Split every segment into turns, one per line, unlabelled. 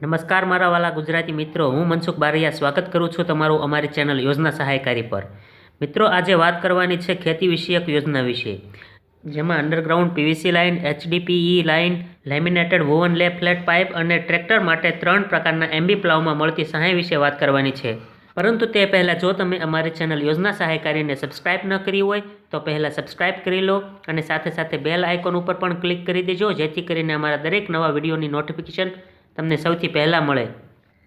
નમસ્કાર મારા વાલા ગુજરાતી મિત્રો, હું મનસુખ બારૈયા સ્વાગત કરું છું તમારું અમારી ચેનલ યોજના સહાયકારી પર. મિત્રો, આજે વાત કરવાની છે ખેતી વિષયક યોજના વિશે. જેમાં underground PVC line, HDPE line, laminated woven lay flat pipe અને ટ્રેક્ટર માટે ત્રણ પ્રકારના એમબી પ્લાવમાં મળતી સહાય વિશે વાત કરવાની છે. પરંતુ તે પહેલાં જો તમે અમારી ચેનલ યોજના સહાયકારીને સબસ્ક્રાઇબ ન કરી હોય, તો પહેલાં સબસ્ક્રાઇબ કરી લો અને સાથે સાથે બેલ આઇકોન ઉપર પણ ક્લિક કરી દેજો, જેથી કરીને અમારા દરેક નવા વિડીયોની નોટિફિકેશન તમને સૌથી પહેલાં મળે.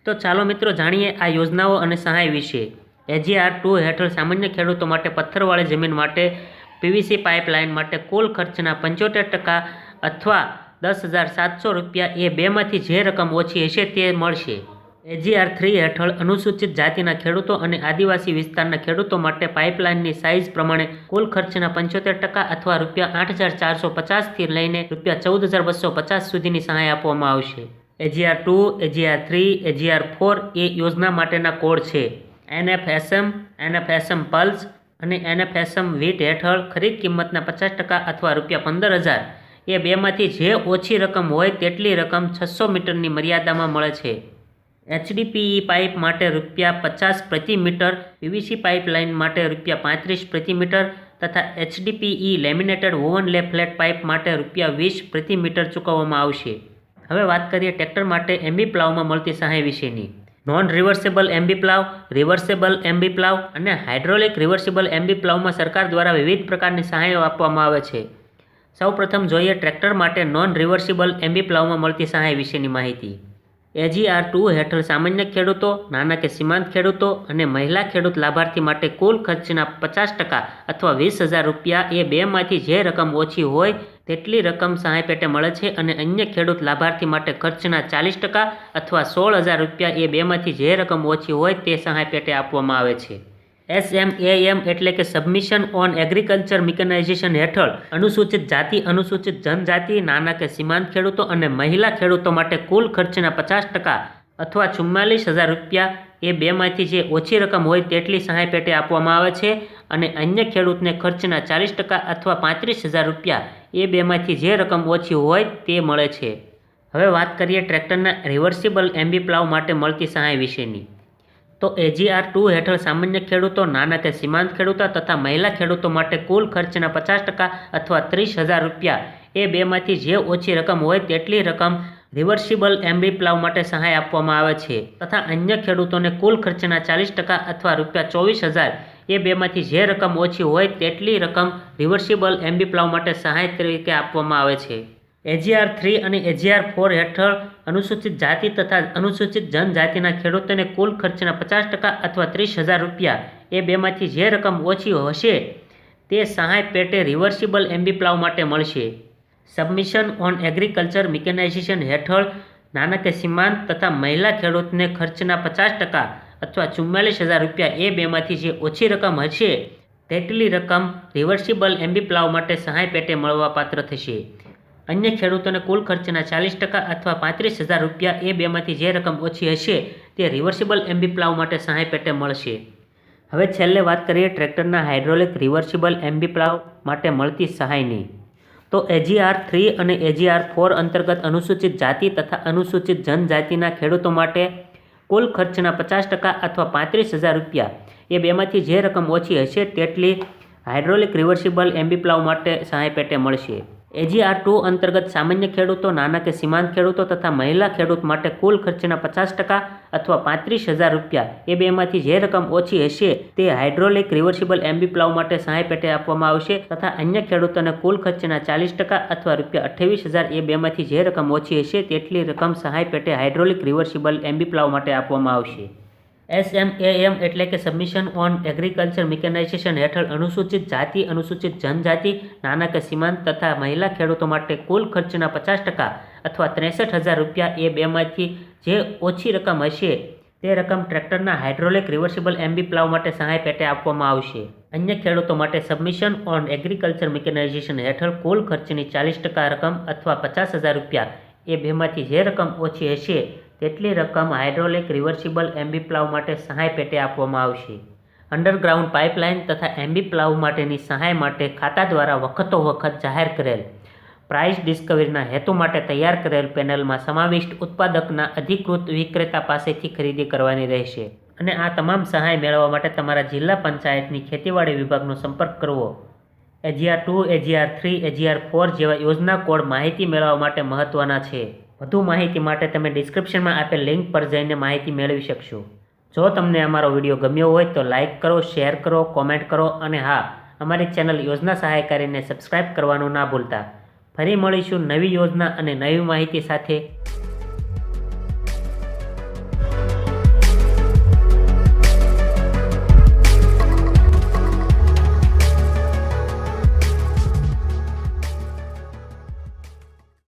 તો ચાલો મિત્રો જાણીએ આ યોજનાઓ અને સહાય વિશે. એજીઆર ટુ હેઠળ સામાન્ય ખેડૂતો માટે પથ્થરવાળી જમીન માટે પીવીસી પાઇપલાઇન માટે કુલ ખર્ચના પંચોતેર ટકા અથવા દસ હજાર સાતસો રૂપિયા એ બેમાંથી જે રકમ ઓછી હશે તે મળશે. એજીઆર થ્રી હેઠળ અનુસૂચિત જાતિના ખેડૂતો અને આદિવાસી વિસ્તારના ખેડૂતો માટે પાઇપલાઇનની સાઇઝ પ્રમાણે કુલ ખર્ચના પંચોતેર ટકા અથવા રૂપિયા આઠ હજાર ચારસો પચાસથી લઈને રૂપિયા ચૌદ હજાર બસો પચાસ સુધીની સહાય આપવામાં આવશે. AGR two, AGR three, AGR four એ યોજના માટેના કોડ છે. એનએફએસએમ એનએફએસએમ પલ્સ અને એનએફએસએમ વીટ હેઠળ ખરીદ કિંમતના પચાસ ટકા અથવા રૂપિયા પંદર હજાર એ બેમાંથી જે ઓછી રકમ હોય તેટલી રકમ છસો મીટરની મર્યાદામાં મળે છે. એચડીપીઈ પાઇપ માટે રૂપિયા પચાસ પ્રતિ મીટર, પીવીસી પાઇપલાઇન માટે રૂપિયા પાંત્રીસ પ્રતિ મીટર તથા HDPE laminated woven lay flat pipe માટે રૂપિયા વીસ પ્રતિ મીટર ચૂકવવામાં આવશે. હવે વાત કરીએ ટ્રેક્ટર માટે એમબી પ્લાવમાં મળતી સહાય વિશેની. Non reversible MB plough reversible MB plough અને હાઇડ્રોલિક રિવર્સેબલ એમબી પ્લાવમાં સરકાર દ્વારા વિવિધ પ્રકારની સહાયો આપવામાં આવે છે. સૌપ્રથમ જોઈએ ટ્રેક્ટર માટે નોન રિવર્સિબલ એમબી પ્લાવમાં મળતી સહાય વિશેની માહિતી. એજીઆર ટુ હેઠળ સામાન્ય ખેડૂતો, નાના કે સીમાંત ખેડૂતો અને મહિલા ખેડૂત લાભાર્થી માટે કુલ ખર્ચના પચાસ ટકા અથવા વીસ હજાર રૂપિયા એ બેમાંથી જે રકમ ઓછી હોય તેટલી રકમ સહાય પેટે મળે છે અને અન્ય ખેડૂત લાભાર્થી માટે ખર્ચના ચાલીસ ટકા અથવા સોળ હજાર રૂપિયા એ બેમાંથી જે રકમ ઓછી હોય તે સહાય પેટે આપવામાં આવે છે. એસએમએએમ એટલે કે સબમિશન ઓન એગ્રીકલ્ચર મિકેનાઇઝેશન હેઠળ અનુસૂચિત જાતિ, અનુસૂચિત જનજાતિ, નાના કે સીમાંત ખેડૂતો અને મહિલા ખેડૂતો માટે કુલ ખર્ચના પચાસ ટકા અથવા ચુમ્માલીસ હજાર રૂપિયા એ બેમાંથી જે ઓછી રકમ હોય તેટલી સહાય પેટે આપવામાં આવે છે અને અન્ય ખેડૂતને ખર્ચના ચાલીસ ટકા અથવા પાંત્રીસ હજાર રૂપિયા એ બેમાંથી જે રકમ ઓછી હોય તે મળે છે. હવે વાત કરીએ ટ્રેક્ટરના રિવર્સિબલ એમબી પ્લાવ માટે મળતી સહાય વિશેની. તો એજીઆર ટુ હેઠળ સામાન્ય ખેડૂતો, નાના કે સીમાંત ખેડૂતો તથા મહિલા ખેડૂતો માટે કુલ ખર્ચના પચાસ ટકા અથવા ત્રીસ હજાર રૂપિયા એ બેમાંથી જે ઓછી રકમ હોય તેટલી રકમ રિવર્સિબલ એમબી પ્લાવ માટે સહાય આપવામાં આવે છે. તથા અન્ય ખેડૂતોને કુલ ખર્ચના ચાલીસ ટકા અથવા રૂપિયા ચોવીસ હજાર એ બેમાંથી જે રકમ ઓછી હોય તેટલી રકમ રિવર્સિબલ એમબી પ્લાવ માટે સહાય તરીકે આપવામાં આવે છે. એજીઆર થ્રી અને એજીઆર ફોર હેઠળ અનુસૂચિત જાતિ તથા અનુસૂચિત જનજાતિના ખેડૂતોને કુલ ખર્ચના પચાસ ટકા અથવા ત્રીસ હજાર રૂપિયા એ બેમાંથી જે રકમ ઓછી હશે તે સહાય પેટે રિવર્સિબલ એમબી પ્લાવ માટે મળશે. સબમિશન ઓન એગ્રીકલ્ચર મિકેનાઇઝેશન હેઠળ નાના સીમાંત તથા મહિલા ખેડૂતને ખર્ચના પચાસ ટકા અથવા ચુમ્માલીસ હજાર રૂપિયા એ બેમાંથી જે ઓછી રકમ હશે, તેટલી રકમ રિવર્સિબલ એમબી પ્લાવ માટે સહાય પેટે મળવાપાત્ર થશે. અન્ય ખેડૂતોને કુલ ખર્ચના ચાલીસ ટકા અથવા પાંત્રીસ હજાર રૂપિયા એ બેમાંથી જે રકમ ઓછી હશે, તે રિવર્સિબલ એમબી પ્લાવ માટે સહાય પેટે મળશે. હવે છેલ્લે વાત કરીએ ટ્રેક્ટરના હાઇડ્રોલિક રિવર્સિબલ એમબી પ્લાવ માટે મળતી સહાયની. તો એજીઆર થ્રી અને એજીઆર ફોર અંતર્ગત અનુસૂચિત જાતિ તથા અનુસૂચિત જનજાતિના ખેડૂતો માટે કુલ ખર્ચના પચાસ ટકા અથવા પાંત્રીસ હજાર રૂપિયા. એ બેમાંથી જે રકમ ઓછી હશે તેટલી હાઇડ્રોલિક રિવર્સિબલ એમબી પ્લાવ માટે સહાય પેટે મળશે. એજીઆર ટુ અંતર્ગત સામાન્ય ખેડૂતો, નાના કે સીમાંત ખેડૂતો તથા મહિલા ખેડૂત માટે કુલ ખર્ચના પચાસ ટકા અથવા પાંત્રીસ હજાર રૂપિયા. એ બેમાંથી જે રકમ ઓછી હશે તે હાઇડ્રોલિક રિવર્સિબલ એમબી પ્લાવ માટે સહાય પેટે આપવામાં આવશે તથા અન્ય ખેડૂતોને કુલ ખર્ચના ચાલીસ ટકા અથવા રૂપિયા અઠ્ઠાવીસ હજાર એ બેમાંથી જે રકમ ઓછી હશે તેટલી રકમ સહાય પેટે હાઇડ્રોલિક રિવર્સિબલ એમબી પ્લાવ માટે આપવામાં આવશે. એસએમએએમ એટલે કે સબમિશન ઓન એગ્રીકલ્ચર મિકેનાઇઝેશન હેઠળ અનુસૂચિત જાતિ, અનુસૂચિત જનજાતિ નાના કે સીમાંત તથા મહિલા ખેડૂતો માટે કુલ ખર્ચના પચાસ ટકા અથવા ત્રેસઠ હજાર રૂપિયા એ બેમાંથી જે ઓછી રકમ હશે, તે રકમ ટ્રેક્ટરના હાઇડ્રોલિક રિવર્સિબલ એમબી પ્લાવ માટે સહાય પેટે આપવામાં આવશે. અન્ય ખેડૂતો માટે સબમિશન ઓન એગ્રીકલ્ચર મિકેનાઇઝેશન હેઠળ કુલ ખર્ચની ચાલીસ ટકા રકમ અથવા પચાસ હજાર રૂપિયા. એ બેમાંથી જે રકમ ઓછી હશે, તેટલી રકમ હાઇડ્રોલિક રિવર્સિબલ એમબી પ્લાવ માટે સહાય પેટે આપવામાં આવશે. અંડરગ્રાઉન્ડ પાઇપલાઇન તથા એમબી પ્લાવ માટેની સહાય માટે ખાતા દ્વારા વખતો વખત જાહેર કરેલ પ્રાઇસ ડિસ્કવરીના હેતુ માટે તૈયાર કરેલ પેનલમાં સમાવિષ્ટ ઉત્પાદકના અધિકૃત વિક્રેતા પાસેથી ખરીદી કરવાની રહેશે. અને આ તમામ સહાય મેળવવા માટે તમારા જિલ્લા પંચાયતની ખેતીવાડી વિભાગનો સંપર્ક કરવો. AGR two, AGR three, AGR four જેવા યોજના કોડ માહિતી મેળવવા માટે મહત્ત્વના છે. વધુ માહિતી માટે તમે ડિસ્ક્રિપ્શનમાં આપેલ લિંક પર જઈને માહિતી મેળવી શકશો. જો તમને અમારો વીડિયો ગમ્યો હોય તો લાઇક કરો, શેર કરો, કોમેન્ટ કરો અને હા, અમારી ચેનલ યોજના સહાયકારીને સબસ્ક્રાઇબ કરવાનું ના ભૂલતા. ફરી મળીશું નવી યોજના અને નવી માહિતી સાથે.